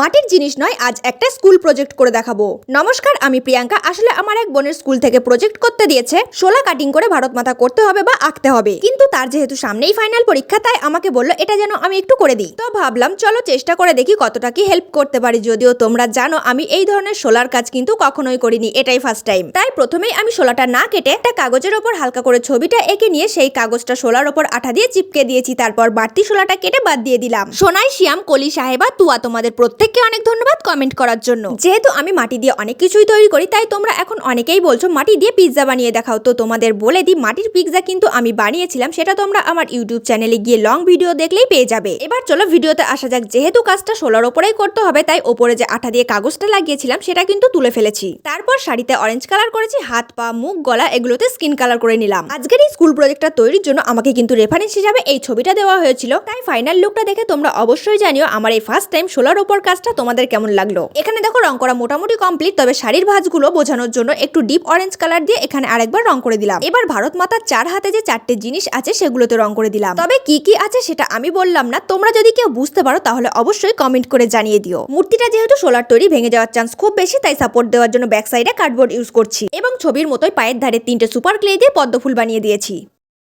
মাটির জিনিস নয়, আজ একটা স্কুল প্রজেক্ট করে দেখাবো। নমস্কার, আমি প্রিয়াঙ্কা। আসলে আমার এক বোনের স্কুল থেকে প্রজেক্ট করতে দিয়েছে। শোলা কাটিং করে ভারত মাথা করতে হবে বা আঁকতে হবে। কিন্তু তার যেহেতু সামনেই ফাইনাল পরীক্ষা, তাই আমাকে বলল, এটা যেন আমি একটু করে দিই। তো ভাবলাম, চলো চেষ্টা করে দেখি কতটা কি হেল্প করতে পারি। যদিও তোমরা জানো, আমি এই ধরনের শোলার কাজ কিন্তু কখনোই করিনি। এটাই ফার্স্ট টাইম তাই প্রথমেই আমি শোলাটা না কেটে একটা কাগজের ওপর হালকা করে ছবিটা এঁকে নিয়ে সেই কাগজটা শোলার ওপর আঠা দিয়ে চিপকে দিয়েছি। তারপর বাড়তি শোলাটা কেটে বাদ দিয়ে দিলাম। সোনাই, শিয়াম, কলি সাহেবা, তুয়া তোমাদের প্রত্যেককে অনেক ধন্যবাদ কমেন্ট করার জন্য। যেহেতু আমি মাটি দিয়ে অনেক কিছুই তৈরি করি, তাই তোমরা এখন অনেকেই বলছো মাটি দিয়ে পিৎজা বানিয়ে দেখাও। তো তোমাদের বলে দিই, মাটির পিৎজা কিন্তু আমি বানিয়েছিলাম, সেটা তোমরা আমার ইউটিউব চ্যানেলে গিয়ে লং ভিডিও দেখলেই পেয়ে যাবে। এবার চলো ভিডিওতে আসা যাক, যেহেতু কাজটা সোলার ওপরেই করতে হবে, তাই ওপরে যে আঠা দিয়ে কাগজটা লাগিয়েছিলাম, সেটা কিন্তু তুলে ফেলেছি। তারপর শাড়িতে অরেঞ্জ কালার করেছি, হাত, পা, মুখ, গলা, এগুলোতে স্কিন কালার করে নিলাম। আজকের এই স্কুল প্রজেক্টটা তৈরির জন্য আমাকে কিন্তু রেফারেন্স হিসাবে এই ছবিটা দেওয়া হয়েছিল। তাই ফাইনাল লুকটা দেখে তোমরা অবশ্যই জানিও, আমার এই ফার্স্ট টাইম সোলার ওপর কাজটা তোমাদের কেমন লাগল? এখানে দেখো রং করা মোটামুটি কমপ্লিট তবে শাড়ির ভাঁজগুলো বোঝানোর জন্য একটু ডিপ অরেঞ্জ কালার দিয়ে এখানে আরেকবার রং করে দিলাম। এবার ভারত মাতার চার হাতে যে চারটে জিনিস আছে, সেগুলোতে রং করে দিলাম। তবে কি কি আছে সেটা আমি বললাম না। তোমরা যদি কেউ বুঝতে পারো, তাহলে অবশ্যই কমেন্ট করে জানিয়ে দিও। মূর্তিটা যেহেতু সোলার তৈরি, ভেঙে যাওয়ার চান্স খুব বেশি, তাই সাপোর্ট দেওয়ার জন্য ব্যাক সাইডে কার্ডবোর্ড ইউজ করছি। এবং ছবির মতোই পায়ের ধারে তিনটে সুপার ক্লে দিয়ে পদ্ম ফুল বানিয়ে দিয়েছি।